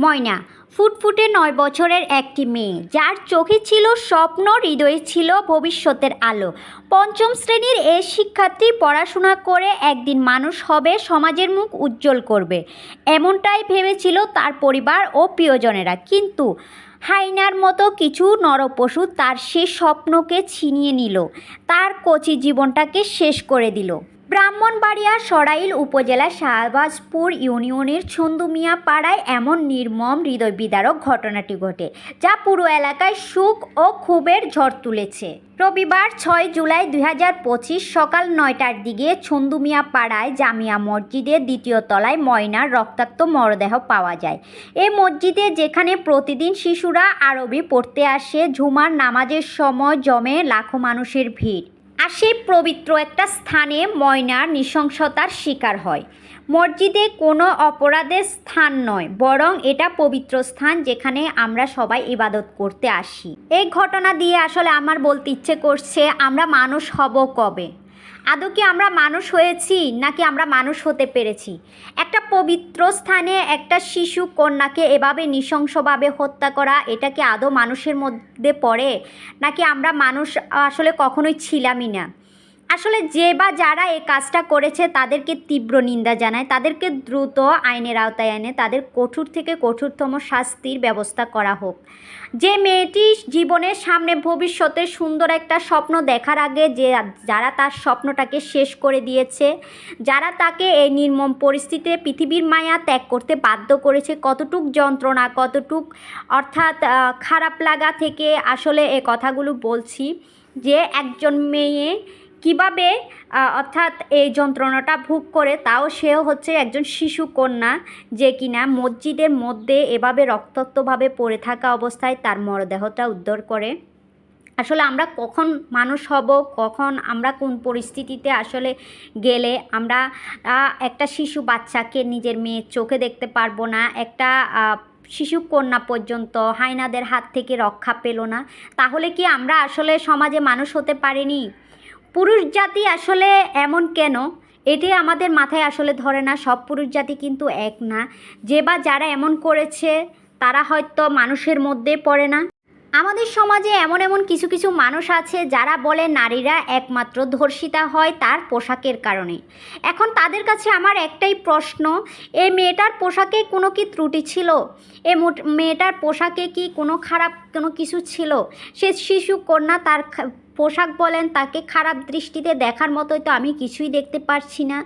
ময়না, ফুটফুটে নয় বছরের একটি মেয়ে, যার চোখে ছিল স্বপ্ন, হৃদয়ে ছিল ভবিষ্যতের আলো। পঞ্চম শ্রেণির এ শিক্ষার্থী পড়াশোনা করে একদিন মানুষ হবে, সমাজের মুখ উজ্জ্বল করবে। এমনটাই ভেবেছিল তার পরিবার ও প্রিয়জনেরা। কিন্তু হাইনার মতো কিছু নরপশু তার সে স্বপ্নকে ছিনিয়ে নিল। তার কচি জীবনটাকে শেষ করে দিল। ব্রাহ্মণবাড়িয়া সরাইল উপজেলা শাহবাজপুর ইউনিয়নের ছন্দুমিয়া পাড়ায় এমন নির্মম হৃদয় বিদারক ঘটনাটি ঘটে, যা পুরো এলাকায় সুখ ও ক্ষোভের ঝড় তুলেছে। রবিবার ছয় জুলাই দু হাজার পঁচিশ সকাল নয়টার দিকে ছন্দুমিয়া পাড়ায় জামিয়া মসজিদের দ্বিতীয় তলায় ময়নার রক্তাক্ত মরদেহ পাওয়া যায়। এই মসজিদে যেখানে প্রতিদিন শিশুরা আরবি পড়তে আসে ঝুমার নামাজের সময় জমে লাখো মানুষের ভিড়। আর সেই পবিত্র একটা স্থানে ময়নার নৃশংসতার শিকার হয়। মসজিদে কোনো অপরাধের স্থান নয়, বরং এটা পবিত্র স্থান যেখানে আমরা সবাই ইবাদত করতে আসি। এই ঘটনা দিয়ে আসলে আমার বলতে ইচ্ছে করছে, আমরা মানুষ হব কবে? আদৌ কি আমরা মানুষ হয়েছি নাকি আমরা মানুষ হতে পেরেছি? একটা পবিত্র স্থানে একটা শিশু কন্যাকে এভাবে নৃশংসভাবে হত্যা করা, এটা কি আদৌ মানুষের মধ্যে পড়ে? নাকি আমরা মানুষ আসলে কখনোই ছিলামই না? আসলে যে বা যারা এই কাজটা করেছে, তাদেরকে তীব্র নিন্দা জানায়। তাদেরকে দ্রুত আইনের আওতায় এনে তাদের কঠোর থেকে কঠোরতম শাস্তির ব্যবস্থা করা হোক। যে মেয়েটি জীবনের সামনে ভবিষ্যতে সুন্দর একটা স্বপ্ন দেখার আগে যে যারা তার স্বপ্নটাকে শেষ করে দিয়েছে, যারা তাকে এই নির্মম পরিস্থিতিতে পৃথিবীর মায়া ত্যাগ করতে বাধ্য করেছে, কতটুক যন্ত্রণা, কতটুক অর্থাৎ খারাপ লাগা থেকে আসলে এ কথাগুলো বলছি যে একজন মেয়ে কীভাবে অর্থাৎ এই যন্ত্রণাটা ভোগ করে তাও সেও হচ্ছে একজন শিশু কন্যা যে কিনা মসজিদের মধ্যে এভাবে রক্তাক্তভাবে পড়ে থাকা অবস্থায় তার মরদেহটা উদ্ধার করে। আসলে আমরা কখন মানুষ হব, কখন আমরা কোন পরিস্থিতিতে আসলে গেলে আমরা একটা শিশু বাচ্চাকে নিজের মেয়ের চোখে দেখতে পারব না, একটা শিশু কন্যা পর্যন্ত হাইনাদের হাত থেকে রক্ষা পেল না, তাহলে কি আমরা আসলে সমাজে মানুষ হতে পারিনি? পুরুষ জাতি আসলে এমন কেন? এটি আমাদের মাথায় আসলে ধরে না, সব পুরুষ জাতি কিন্তু এক না। যে বা যারা এমন করেছে, তারা হয়তো মানুষের মধ্যে পড়ে না। আমাদের সমাজে এমন এমন কিছু কিছু মানুষ আছে, যারা বলে নারীরা একমাত্র ধর্ষিতা হয় তার পোশাকের কারণে। এখন তাদের কাছে আমার একটাই প্রশ্ন এই মেয়েটার পোশাকে কোনো কি ত্রুটি ছিল? এ মেয়েটার পোশাকে কি কোনো খারাপ কোনো কিছু ছিল? সে শিশু কন্যা তার পোশাক বলেন, তাকে খারাপ দৃষ্টিতে দেখার মতোই তো আমি কিছুই দেখতে পারছি না।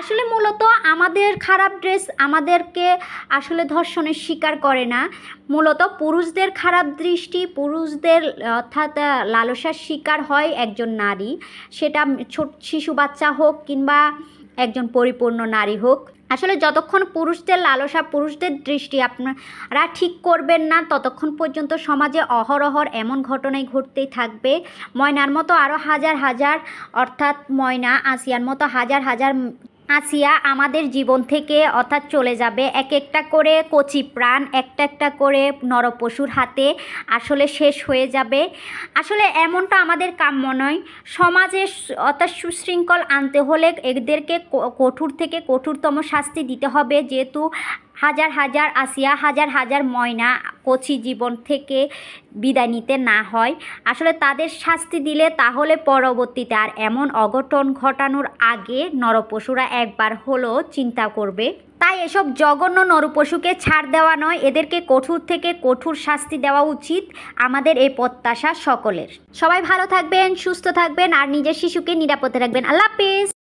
আসলে মূলত আমাদের খারাপ ড্রেস আমাদেরকে আসলে ধর্ষণের শিকার করে না। মূলত পুরুষদের খারাপ দৃষ্টি, পুরুষদের অর্থাৎ লালসার শিকার হয় একজন নারী। সেটা ছোট শিশু বাচ্চা হোক কিংবা একজন পরিপূর্ণ নারী হোক। আসলে যতক্ষণ পুরুষদের লালসা, পুরুষদের দৃষ্টি আপনারা ঠিক করবেন না, ততক্ষণ পর্যন্ত সমাজে অহরহর এমন ঘটনাই ঘটতেই থাকবে। ময়নার মতো আরও হাজার হাজার, অর্থাৎ ময়না, আসিয়ার মতো হাজার হাজার আসিয়া আমাদের জীবন থেকে অর্থাৎ চলে যাবে এক একটা করে কচি প্রাণ, একটা একটা করে নরপশুর হাতে আসলে শেষ হয়ে যাবে। আসলে এমনটা আমাদের কাম্য নয়। সমাজে অর্থাৎ সুশৃঙ্খল আনতে হলে এদেরকে কঠোর থেকে কঠোরতম শাস্তি দিতে হবে। যেহেতু হাজার হাজার আসিয়া হাজার হাজার ময়না কচি জীবন থেকে বিদায় নিতে না হয়। আসলে তাদের শাস্তি দিলে তাহলে পরবর্তীতে আর এমন অঘটন ঘটানোর আগে নরপশুরা একবার হলেও চিন্তা করবে। তাই এসব জঘন্য নরপশুকে ছাড় দেওয়া নয়, এদেরকে কঠোর থেকে কঠোর শাস্তি দেওয়া উচিত আমাদের এই প্রত্যাশা সকলের। সবাই ভালো থাকবেন, সুস্থ থাকবেন আর নিজের শিশুকে নিরাপদে রাখবেন। আল্লাহ হাফিজ।